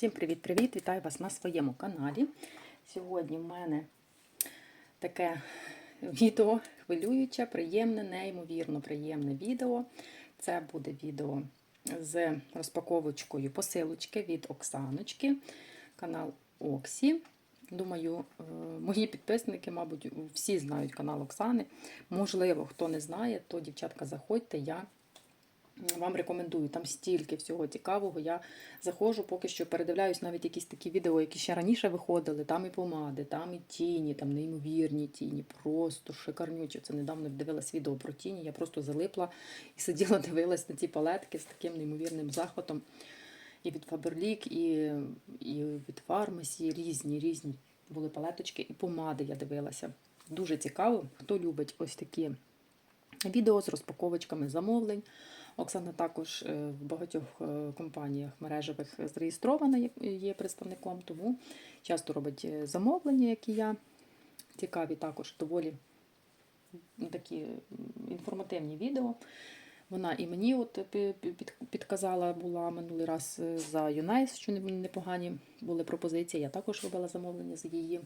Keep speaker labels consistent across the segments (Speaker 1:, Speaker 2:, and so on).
Speaker 1: Всім привіт-привіт! Вітаю вас на своєму каналі. Сьогодні в мене таке відео хвилююче, приємне, неймовірно приємне відео. Це буде відео з розпаковочкою посилочки від Оксаночки, канал Оксі. Думаю, е, мої підписники, мабуть, всі знають канал Оксани. Можливо, хто не знає, то дівчатка, заходьте. Я вам рекомендую, там стільки всього цікавого. Я заходжу, поки що передивляюсь навіть якісь такі відео, які ще раніше виходили. Там і помади, там і тіні, там неймовірні тіні, просто шикарнючі. Це недавно дивилась відео про тіні. Я просто залипла і сиділа, дивилась на ці палетки з таким неймовірним захватом. І від Faberlic, і, і від Фармасі, різні, різні були палеточки, і помади я дивилася. Дуже цікаво, хто любить ось такі відео з розпаковочками замовлень. Оксана також е, в багатьох е, компаніях мережевих зареєстрована, є- представником, тому часто робить е, замовлення, як і я. Цікаві також доволі такі інформативні відео. Вона і мені от пі- пі- під- підказала була минулий раз за Юнайс, що непогані були пропозиції. Я також робила замовлення з її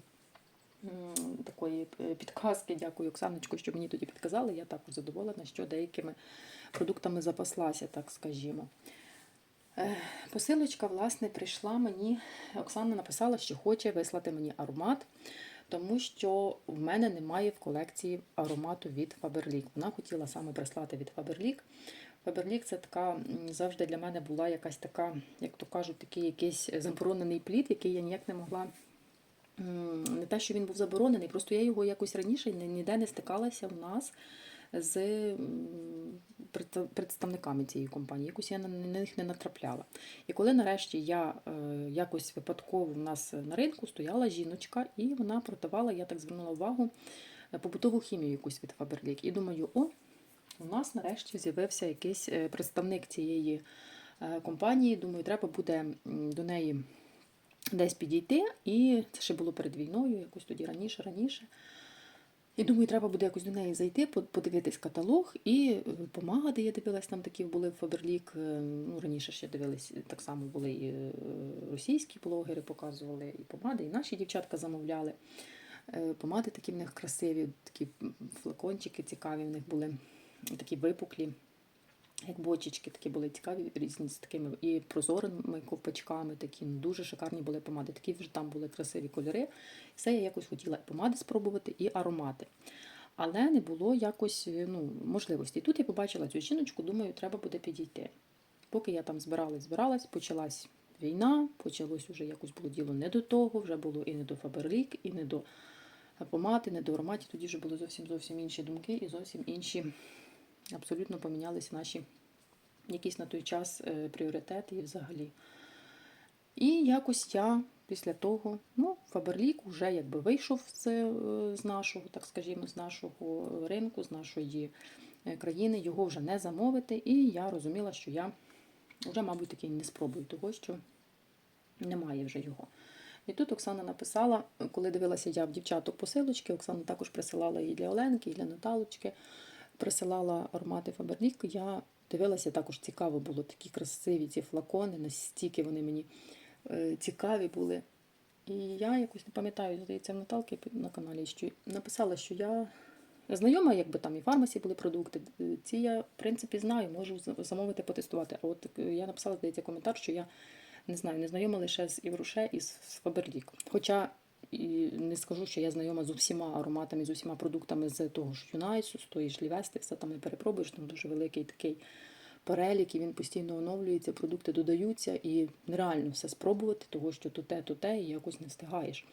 Speaker 1: такої е, підказки. Дякую, Оксаночку, що мені тоді підказали. Я також задоволена, що деякими продуктами запаслася, так скажімо. Е, Посилочка, власне, прийшла мені. Оксана написала, що хоче вислати мені аромат, тому що в мене немає в колекції аромату від Faberlic. Вона хотіла саме прислати від Faberlic. Faberlic це така завжди для мене була якась така, як то кажуть, такий якийсь заборонений плід, який я ніяк не могла. Не те, що він був заборонений, просто я його якось раніше ніде не стикалася в нас з представниками цієї компанії. Якось я на них не натрапляла. І коли нарешті я е, якось випадково в нас на ринку стояла жіночка, і вона продавала, я так звернула увагу, е, побутову хімію якусь від Faberlic. І думаю, о, у нас нарешті з'явився якийсь е, представник цієї компанії. Думаю, треба буде до неї десь підійти. І це ще було перед війною, якось тоді раніше, раніше. І думаю, треба буде якось до неї зайти, подивитись каталог і е, помади. Я дивилась, там такі були Фаберлік. Ну, раніше ще дивились, так само були і е, російські блогери, показували і помади, і наші дівчатка замовляли. Е, Помади такі в них красиві, такі флакончики цікаві в них були, такі випуклі, як бочечки, такі були цікаві, різні з такими і прозорими ковпачками, такі ну, дуже шикарні були помади. Такі вже там були красиві кольори. Все я якось хотіла і помади спробувати, і аромати. Але не було якось ну, можливості. І тут я побачила цю жіночку, думаю, треба буде підійти. Поки я там збиралась, збиралась, почалась війна, почалось уже якось було діло не до того, вже було і не до Фаберлік, і не до помади, не до ароматів. Тоді вже були зовсім зовсім інші думки і зовсім інші абсолютно помінялися наші якісь на той час е, пріоритети і взагалі. І якось я після того, ну, Фаберлік вже якби вийшов з, е, з нашого, так скажімо, з нашого ринку, з нашої е, країни, його вже не замовити. І я розуміла, що я вже, мабуть, таки не спробую того, що немає вже його. І тут Оксана написала, коли дивилася я в дівчаток посилочки, Оксана також присилала і для Оленки, і для Наталочки, присилала аромати Фаберлік. Я дивилася, також цікаво було такі красиві ці флакони, настільки вони мені е, цікаві були. І я якось не пам'ятаю, здається, в Наталки на каналі, що написала, що я знайома, якби там і в фармасі були продукти. Ці я, в принципі, знаю, можу замовити, потестувати. А от е, я написала, здається, коментар, що я не знаю, не знайома лише з Івруше і з Фаберлік. Хоча і не скажу, що я знайома з усіма ароматами, з усіма продуктами з того ж Юнайсу, з тої ж Лівести, все там не перепробуєш, там дуже великий такий перелік, і він постійно оновлюється, продукти додаються, і нереально все спробувати, того що то те, то те, і якось не встигаєш.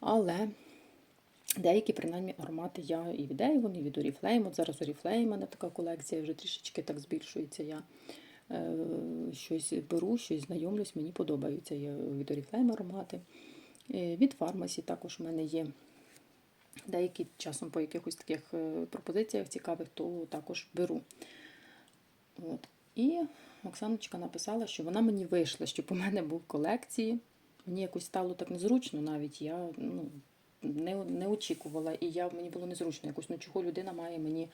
Speaker 1: Але деякі, принаймні, аромати я і від Avon, і від Oriflame. От зараз Oriflame, у мене така колекція вже трішечки так збільшується. Я е, щось беру, щось знайомлюсь, мені подобаються є від Oriflame аромати. Е, Від фармасі також в мене є деякі часом по якихось таких е, пропозиціях цікавих, то також беру. От. І Оксаночка написала, що вона мені вийшла, щоб у мене був в колекції. Мені якось стало так незручно навіть. Я ну, не, не очікувала, і я, мені було незручно. Якось ну, чого людина має мені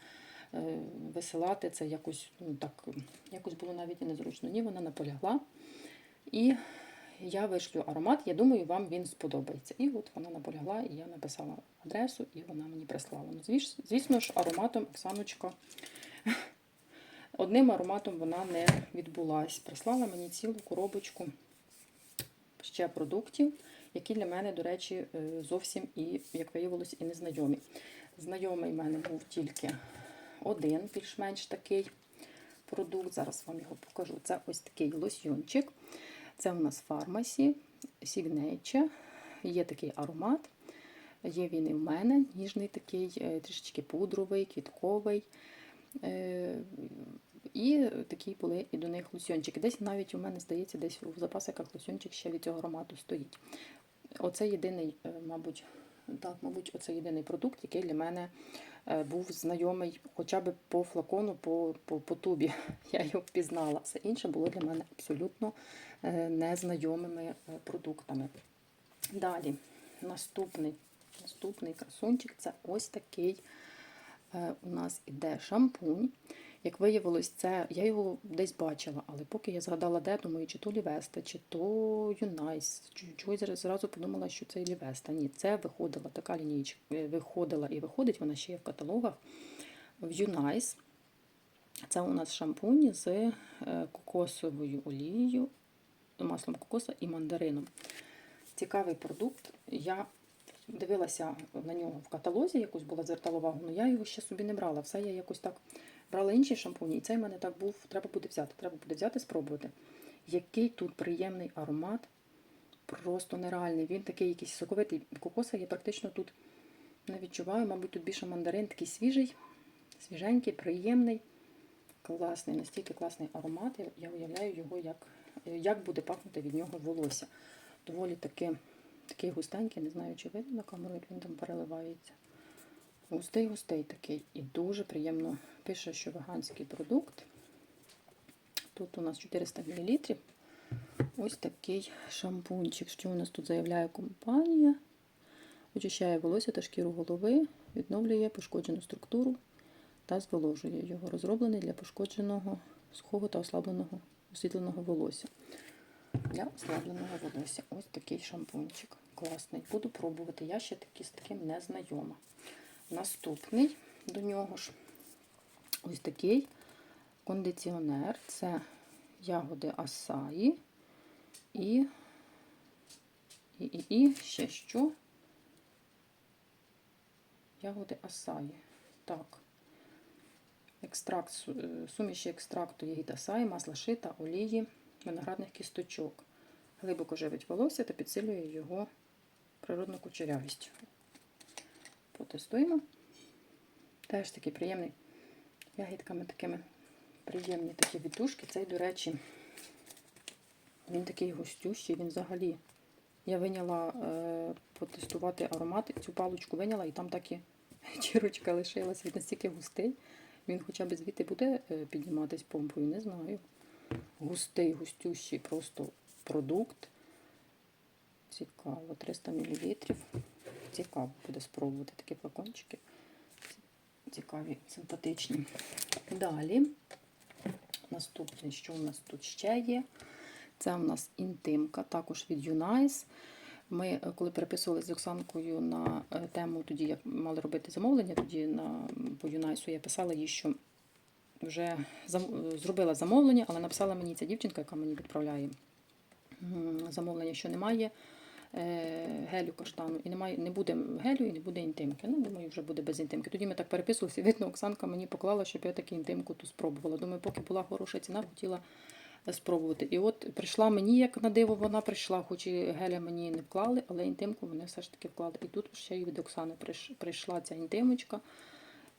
Speaker 1: е, висилати це якось, ну, так, якось було навіть і незручно. Ні, вона наполягла. І я вишлю аромат, я думаю, вам він сподобається. І от вона наполягла, і я написала адресу, і вона мені прислала. Ну, звісно ж, ароматом Оксаночка. Одним ароматом вона не відбулась. Прислала мені цілу коробочку ще продуктів, які для мене, до речі, е, зовсім і, як виявилось, і незнайомі. Знайомий в мене був тільки один, більш-менш такий продукт. Зараз вам його покажу. Це ось такий лосьйончик. Це у нас фармасі, Signature. Є такий аромат. Є він і в мене, ніжний такий, е, трішечки пудровий, квітковий. Е, І такі були і до них лосьончики. Десь навіть у мене, здається, десь у запасиках лосьончик ще від цього аромату стоїть. Оце єдиний, е, мабуть, так, мабуть, оце єдиний продукт, який для мене е, був знайомий хоча б по флакону, по, по, по тубі. Я його впізнала. Все інше було для мене абсолютно е, незнайомими е, продуктами. Далі, наступний, наступний красунчик це ось такий у нас іде шампунь. Як виявилось, це я його десь бачила, але поки я згадала, де, думаю, чи то Лівеста, чи то Юнайс. Чогось зразу подумала, що це Лівеста. Ні, це виходила така лінійка, е, виходила і виходить, вона ще є в каталогах. В Юнайс. Це у нас шампунь з е, кокосовою олією, маслом кокоса і мандарином. Цікавий продукт. Я дивилася на нього в каталозі, якось була звертала увагу, але я його ще собі не брала. Все я якось так брала інші шампуні, і цей в мене так був, треба буде взяти. Треба буде взяти, спробувати. Який тут приємний аромат, просто нереальний. Він такий якийсь соковитий. Кокоса я практично тут не відчуваю. Мабуть, тут більше мандарин, такий свіжий, свіженький, приємний, класний, настільки класний аромат. Я- уявляю його, як, як буде пахнути від нього волосся. Доволі таки, такий густенький, не знаю, чи видно на камеру, як він там переливається. Густий, густий такий. І дуже приємно пише, що веганський продукт. Тут у нас 400 мл. Ось такий шампунчик. Що у нас тут заявляє компанія? Очищає волосся та шкіру голови, відновлює пошкоджену структуру та зволожує його. Розроблений для пошкодженого, сухого та ослабленого освітленого волосся. Для ослабленого волосся. Ось такий шампунчик. Класний. Буду пробувати. Я ще такі, з таким не знайома. Наступний до нього ж ось такий кондиціонер. Це ягоди асаї і, і, і, і ще що? Ягоди асаї. Так. Екстракт, е, суміші екстракту ягід асаї, масла шита, олії, виноградних кісточок. Глибоко живить волосся та підсилює його природну кучерявість. Потестуємо. Теж такий приємний ягідками такими приємні такі віддушки. Цей, до речі, він такий густющий, він взагалі. Я виняла е, потестувати аромат, цю паличку виняла, і там так і чірочка лишилась. Він настільки густий. Він хоча б звідти буде е, підніматись помпою, не знаю. Густий, густющий просто продукт. Цікаво, 300 мл. Цікаво буде спробувати такі флакончики. Цікаві, симпатичні. Далі, наступне, що у нас тут ще є? Це у нас інтимка, також від Юнайс. Ми, е, коли переписувалися з Оксанкою на е, тему, тоді як мали робити замовлення, тоді на, по Юнайсу я писала їй, що вже зам- е, зробила замовлення, але написала мені ця дівчинка, яка мені відправляє замовлення, що немає гелю каштану. І немає, не буде гелю і не буде інтимки. Ну, думаю, вже буде без інтимки. Тоді ми так переписувалися, видно, Оксанка мені поклала, щоб я таки інтимку ту спробувала. Думаю, поки була хороша ціна, хотіла е, спробувати. І от прийшла мені, як на диво, вона прийшла, хоч і геля мені не вклали, але інтимку вони все ж таки вклали. І тут ще й від Оксани прийшла ця інтимочка.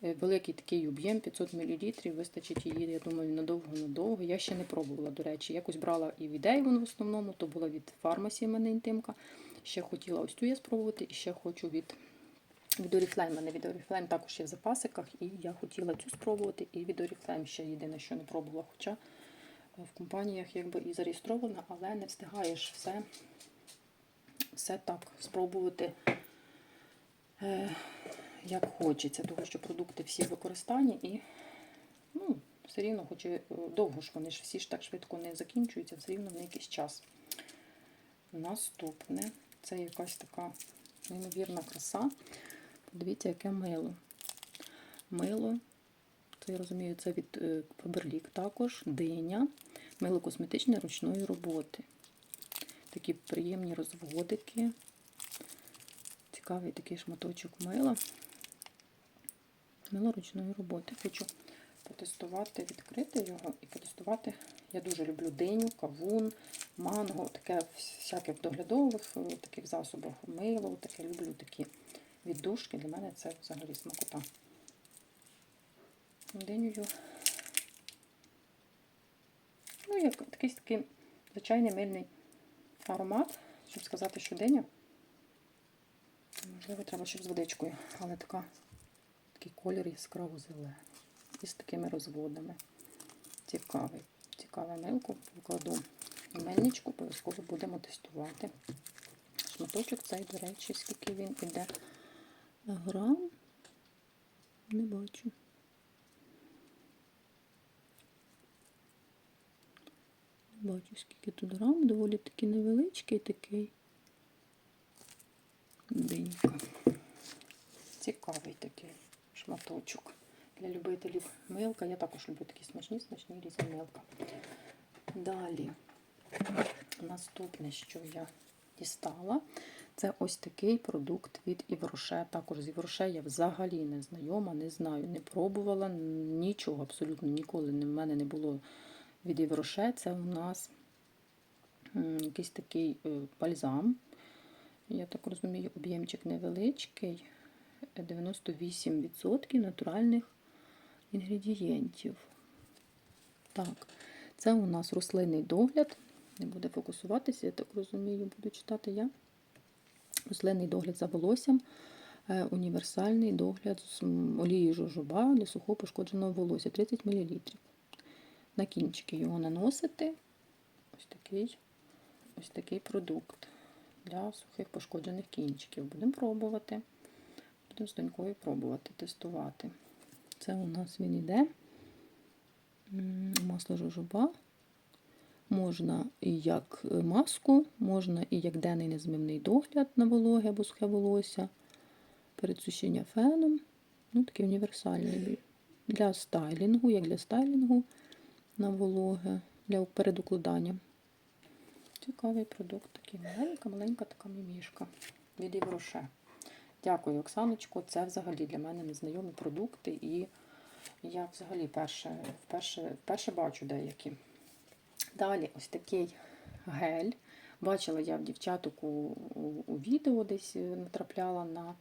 Speaker 1: Е, Великий такий об'єм 500 мл, вистачить її, я думаю, надовго-надовго. Я ще не пробувала, до речі. Якось брала і від Avon в основному, то була від фармасі в мене інтимка. Ще хотіла ось цю я спробувати, і ще хочу від, від Oriflame. У мене від Oriflame також є в запасиках, і я хотіла цю спробувати, і від Oriflame ще єдине, що не пробувала. Хоча е, в компаніях якби і зареєстрована, але не встигаєш все, все так спробувати. Як хочеться, тому що продукти всі в використанні і ну, все рівно, хоч і е, довго ж вони ж всі ж так швидко не закінчуються, все рівно на якийсь час. Наступне це якась така неймовірна краса. Подивіться, яке мило. Мило, це я розумію, це від Faberlic також, диня, мило косметичне ручної роботи. Такі приємні розводики. Цікавий такий шматочок мила. Мило ручної роботи. Хочу потестувати, відкрити його і потестувати. Я дуже люблю диню, кавун, манго, таке всяке в доглядових е, таких засобах, мило, таке люблю такі віддушки. Для мене це взагалі смакота. Динею. Ну, як такий такий звичайний мильний аромат, щоб сказати, що диня. Можливо, треба, щоб з водичкою, але така, такий колір яскраво зелений. І з такими розводами. Цікавий. Цікаве милку. Покладу в мельничку, обов'язково будемо тестувати. Шматочок цей, до речі, скільки він іде. Грам. Не бачу. Не бачу, скільки тут грам, доволі такий невеличкий такий. Денька. Цікавий такий шматочок. Для любителів милка. Я також люблю такі смачні, смачні різні милка. Далі, наступне, що я дістала, це ось такий продукт від Івроше. Також з Івроше я взагалі не знайома, не знаю, не пробувала нічого, абсолютно ніколи в мене не було від Івроше. Це у нас якийсь такий е, бальзам. Я так розумію, об'ємчик невеличкий, 98% натуральних інгредієнтів. Так, це у нас рослинний догляд. Не буде фокусуватися, я так розумію, буду читати я. Рослинний догляд за волоссям, е, універсальний догляд з олією жожоба для сухого пошкодженого волосся 30 мл. На кінчики його наносити. Ось такий, ось такий продукт для сухих пошкоджених кінчиків. Будемо пробувати. Будемо з донькою пробувати, тестувати. Це у нас він іде. Масло жожоба. Можна і як маску, можна і як денний незмивний догляд на вологе або сухе волосся, перед сушіння феном. Ну, такий універсальний. Для стайлінгу, як для стайлінгу на вологе, для передукладання. Цікавий продукт, такий маленька-маленька така мімішка від Євроше. Дякую, Оксаночко. Це взагалі для мене незнайомі продукти, і я взагалі перше, вперше, вперше бачу деякі. Далі ось такий гель. Бачила я в дівчаток у, у, у відео десь натрапляла на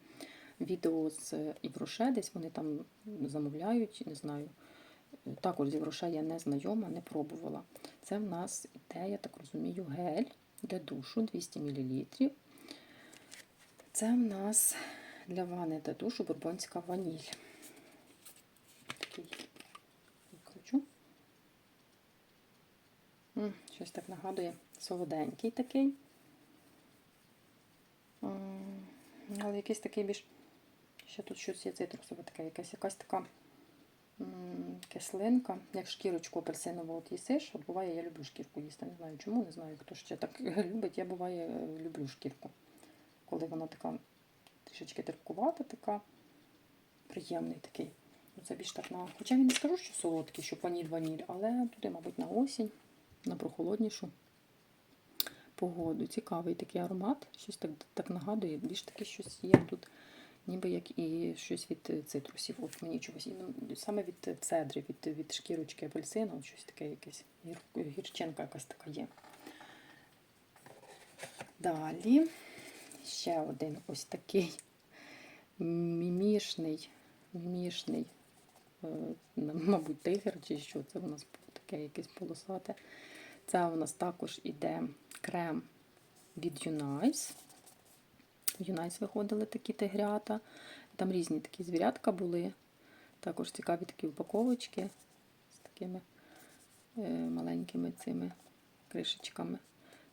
Speaker 1: відео з Івроше, десь вони там замовляють, не знаю. Також з Євроше я не знайома, не пробувала. Це в нас іде, я так розумію, гель для душу 200 мл. Це в нас для ванни та душу бурбонська ваніль. Такий відкручу. Щось так нагадує солоденький такий. Але якийсь такий більш. Ще тут щось є цитрусове таке, якась якась така кислинка, як шкірочку апельсинову от їсиш. От буває, я люблю шкірку їсти. Не знаю чому, не знаю, хто ще так любить. Я буває люблю шкірку. Коли вона така трішечки терпкувата, така приємний такий. Ну, Це більш так на. Хоча я не скажу, що солодкий, що ваніль-ваніль, але туди, мабуть, на осінь, на прохолоднішу погоду. Цікавий такий аромат. Щось так так нагадує, більш таке щось є тут, ніби як і щось від цитрусів. От мені чогось. Ну, Саме від цедри, від від шкірочки апельсина, от щось таке якесь гір, гірчинка якась така є. Далі ще один ось такий мімішний, мімішний, мабуть, тигр, чи що це у нас таке якесь полосате. Це у нас також іде крем від Юнайс. Юнайс виходили такі тигрята. Там різні такі звірятка були. Також цікаві такі упаковочки з такими е, маленькими цими кришечками.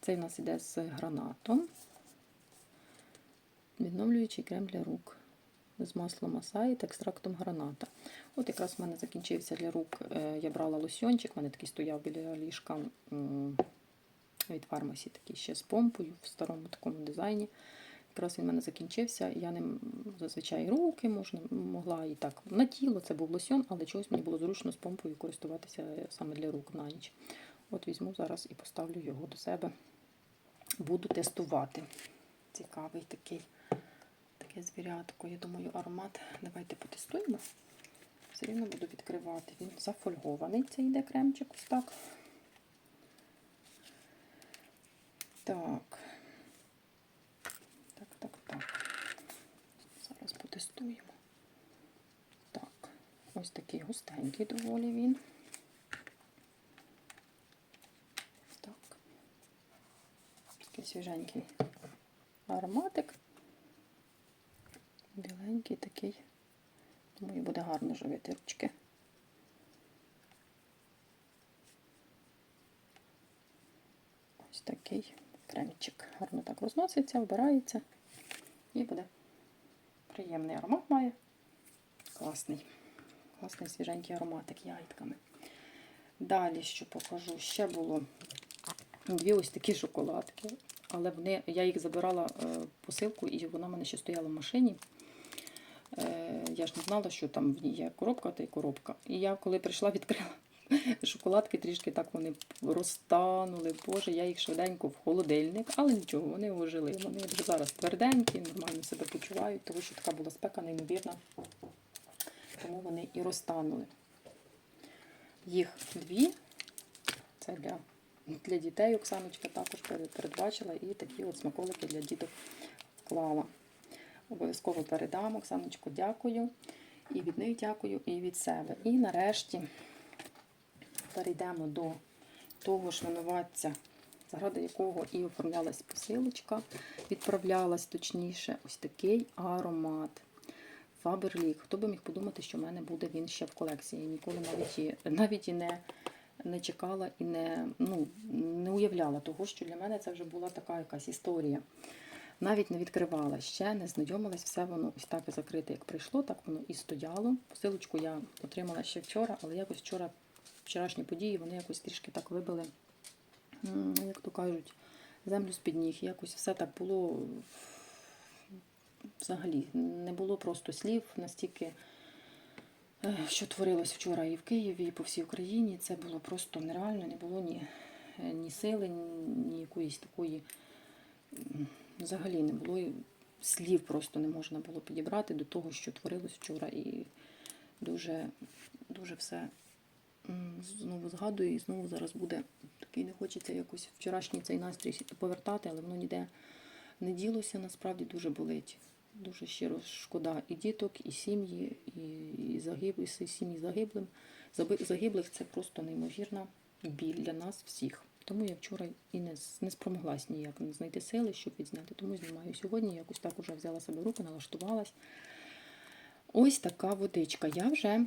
Speaker 1: Цей у нас іде з гранатом. Відновлюючий крем для рук з маслом асаї та екстрактом граната. От якраз в мене закінчився для рук. Я брала лосьончик, в мене такий стояв біля ліжка від фармасі, такий ще з помпою в старому такому дизайні. Якраз він в мене закінчився. Я ним зазвичай руки можна, могла і так на тіло, це був лосьон, але чогось мені було зручно з помпою користуватися саме для рук на ніч. От візьму зараз і поставлю його до себе. Буду тестувати. Цікавий такий таке звірятко. Я думаю, аромат. Давайте потестуємо. Все рівно буду відкривати. Він зафольгований, це йде кремчик ось так. Так. Так, так, так. Зараз потестуємо. Так, ось такий густенький доволі він. Так. Такий свіженький ароматик. Біленький такий. Думаю, буде гарно живити ручки. Ось такий кремчик. Гарно так розноситься, вбирається і буде приємний аромат має. Класний. Класний свіженький ароматик ягідками. Далі, що покажу, ще було дві ось такі шоколадки. Але вони, я їх забирала е, посилку, і вона в мене ще стояла в машині. Е, я ж не знала, що там в ній є коробка та й коробка. І я коли прийшла, відкрила шоколадки, трішки так вони розтанули. Боже, я їх швиденько в холодильник, але нічого, вони ожили. Вони вже зараз тверденькі, нормально себе почувають, тому що така була спека неймовірна. Тому вони і розтанули. Їх дві. Це для, для дітей Оксаночка також передбачила. І такі от смаколики для діток вклала. Обов'язково передам, Оксаночку, дякую. І від них дякую, і від себе. І нарешті перейдемо до того ж винуватця, заради якого і оформлялась посилочка, відправлялась точніше, ось такий аромат. Фаберлік. Хто би міг подумати, що в мене буде він ще в колекції. Я ніколи навіть і, навіть і не, не чекала і не, ну, не уявляла того, що для мене це вже була така якась історія. Навіть не відкривала ще, не знайомилась, все воно ось так закрите, як прийшло, так воно і стояло. Посилочку я отримала ще вчора, але якось вчора, вчорашні події, вони якось трішки так вибили, як то кажуть, землю з-під ніг. Якось все так було взагалі. Не було просто слів настільки, що творилось вчора і в Києві, і по всій Україні. Це було просто нереально, не було ні, ні сили, ні якоїсь такої взагалі не було слів, просто не можна було підібрати до того, що творилось вчора. І дуже, дуже все знову згадую, і знову зараз буде такий, не хочеться якось вчорашній цей настрій повертати, але воно ніде не ділося, насправді дуже болить. Дуже щиро шкода і діток, і сім'ї, і, загиб, і сім'ї загиблим. Загиблих це просто неймовірна біль для нас всіх. Тому я вчора і не, не спромоглась ніяк знайти сили, щоб відзняти. Тому знімаю сьогодні. Якось так уже взяла себе руки, налаштувалась. Ось така водичка. Я вже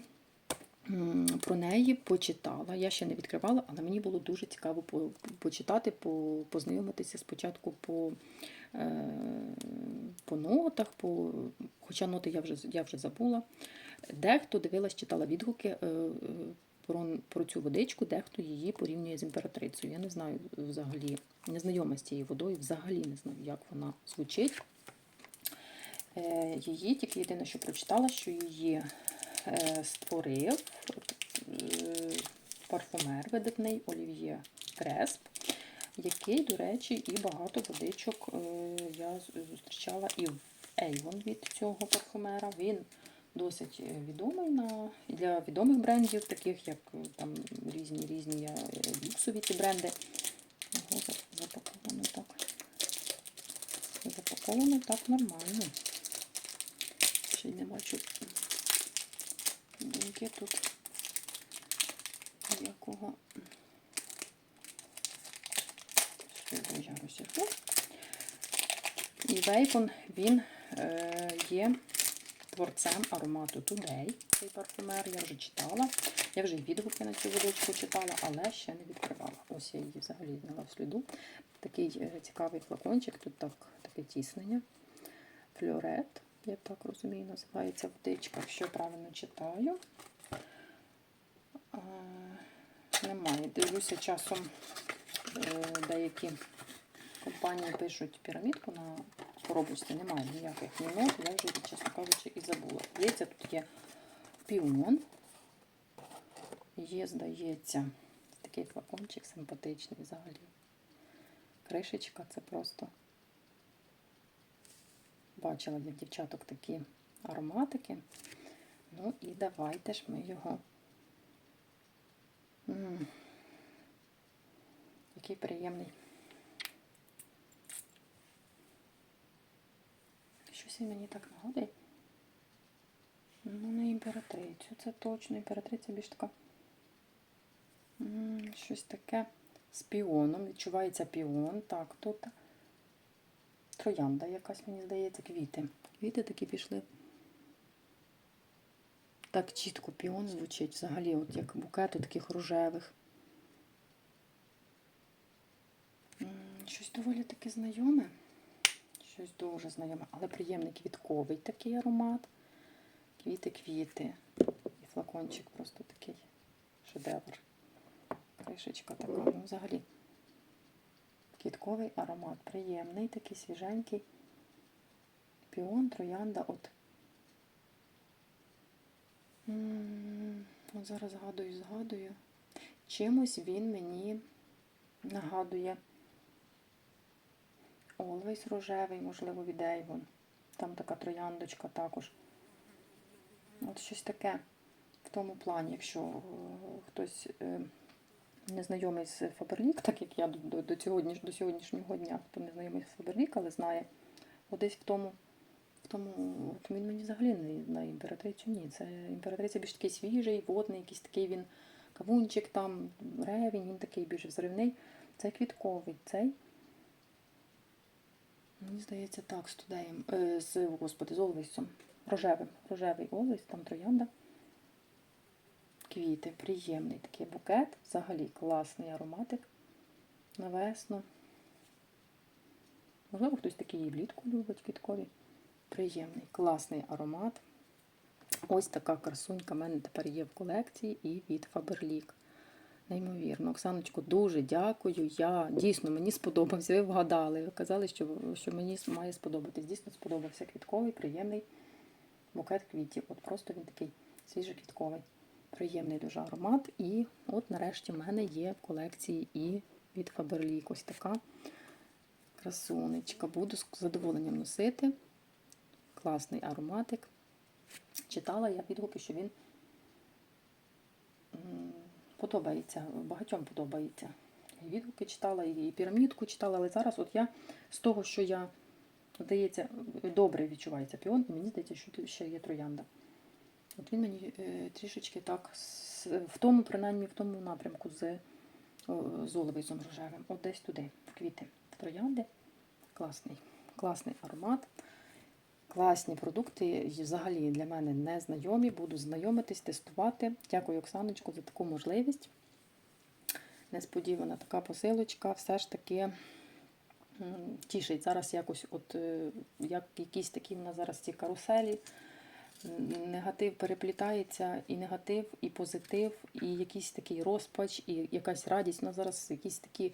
Speaker 1: про неї почитала. Я ще не відкривала, але мені було дуже цікаво почитати, познайомитися спочатку по е, по нотах, по, хоча ноти я вже я вже забула. Дехто дивилась, читала відгуки е, про, про цю водичку, дехто її порівнює з імператрицею. Я не знаю взагалі, не знайома з цією водою, взагалі не знаю, як вона звучить. Е, її тільки єдине, що прочитала, що її створив парфумер видатний Олів'є Кресп, який, до речі, і багато водичок я зустрічала і в Avon від цього парфумера. Він досить відомий на, для відомих брендів, таких як там різні різні люксові ці бренди. Його запаковано так. Запаковано так нормально. Ще й не бачу думки тут якого я розірву. І Вейпон він е, є творцем аромату Today, цей парфумер. Я вже читала. Я вже відгуки на цю водичку читала, але ще не відкривала. Ось я її взагалі зняла в сліду. Такий е, цікавий флакончик, тут так, таке тіснення. Флюорет, я так розумію, називається водичка, якщо правильно читаю. А, немає. Дивлюся часом е, деякі компанії пишуть пірамідку на коробочці, немає ніяких ні я вже, чесно кажучи, і забула. Здається, тут є піон. Є, здається, такий флакончик симпатичний взагалі. Кришечка це просто бачила для дівчаток такі ароматики. Ну і давайте ж ми його. М, Який приємний. Щось мені так нагадує. Ну, не імператрицю. Це точно імператриця більш така. Щось таке з піоном. Відчувається піон. Так, тут троянда якась, мені здається, квіти. Квіти такі пішли. Так чітко піон звучить взагалі, от як букети таких рожевих. Щось доволі таки знайоме. Щось дуже знайоме, але приємний квітковий такий аромат. Квіти-квіти. І флакончик просто такий шедевр. Кришечка така. Ну, взагалі. Квітковий аромат. Приємний, такий свіженький. Піон, троянда. От. От зараз згадую, згадую. Чимось він мені нагадує Always рожевий, можливо, від Avon. Там така трояндочка також. От щось таке в тому плані, якщо е, хтось е, не знайомий з Faberlic, так як я до, до, сьогодні, до сьогоднішнього дня, хто не знайомий з Faberlic, але знає, от десь в тому, в тому от він мені взагалі не на імператрицю ні. Це імператриця більш такий свіжий, водний, якийсь такий він кавунчик, там, ревінь, він такий більш взривний. Це квітковий, цей. Мені здається, так, з тудеєм, з, господи, з олвейсом. Рожевим. Рожевий олвейс, там троянда. Квіти, приємний такий букет. Взагалі класний ароматик на весну. Можливо, хтось такий і влітку любить квіткові. Приємний, класний аромат. Ось така красунька в мене тепер є в колекції і від Faberlic. Неймовірно. Оксаночко, дуже дякую. Я дійсно мені сподобався. Ви вгадали. Ви казали, що, що мені має сподобатись. Дійсно сподобався квітковий, приємний букет квітів. От просто він такий свіжоквітковий. Приємний дуже аромат. І от нарешті в мене є в колекції і від Faberlic. Ось така красунечка. Буду з задоволенням носити. Класний ароматик. Читала я відгуки, що він подобається, багатьом подобається. І відгуки читала, і пірамідку читала, але зараз от я з того, що я, здається, добре відчувається піон, і мені здається, що тут ще є троянда. От він мені е, трішечки так, в тому, принаймні в тому напрямку з, о, з оловизом рожевим. От десь туди, в квіти троянди. Класний, класний аромат. Класні продукти, взагалі для мене не знайомі. Буду знайомитись, тестувати. Дякую, Оксаночку, за таку можливість. Несподівана така посилочка. Все ж таки тішить. Зараз якось, от е, як якісь такі в нас зараз ці каруселі. Негатив переплітається, і негатив, і позитив, і якийсь такий розпач, і якась радість. У нас зараз якісь такі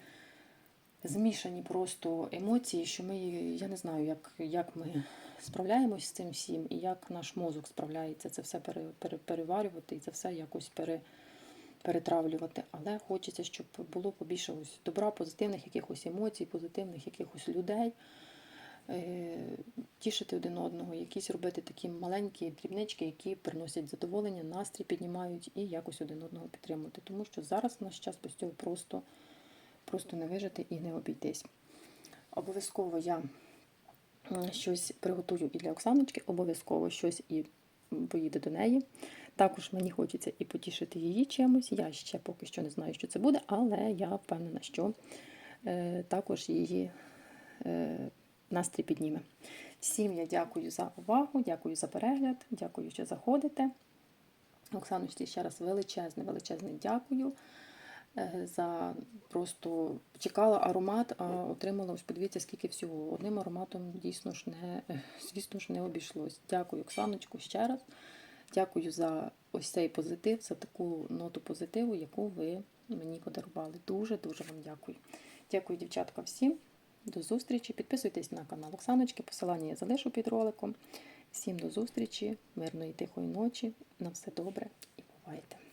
Speaker 1: змішані просто емоції, що ми, я не знаю, як, як ми справляємось з цим всім, і як наш мозок справляється це все пере, пере, переварювати і це все якось пере, перетравлювати. Але хочеться, щоб було побільше ось добра, позитивних якихось емоцій, позитивних якихось людей. Е, Тішити один одного, якісь робити такі маленькі дрібнички, які приносять задоволення, настрій піднімають і якось один одного підтримувати. Тому що зараз наш час без цього просто просто не вижити і не обійтись. Обов'язково я щось приготую і для Оксаночки, обов'язково щось і поїде до неї. Також мені хочеться і потішити її чимось. Я ще поки що не знаю, що це буде, але я впевнена, що е, також її е, настрій підніме. Всім я дякую за увагу, дякую за перегляд, дякую, що заходите. Оксаночці ще раз величезне, величезне дякую е, за просто чекала аромат, а отримала ось подивіться, скільки всього. Одним ароматом дійсно ж не, е, звісно ж, не обійшлось. Дякую, Оксаночку, ще раз. Дякую за ось цей позитив, за таку ноту позитиву, яку ви мені подарували. Дуже-дуже вам дякую. Дякую, дівчатка, всім. До зустрічі. Підписуйтесь на канал Оксаночки. Посилання я залишу під роликом. Всім до зустрічі, мирної тихої ночі. На все добре і бувайте!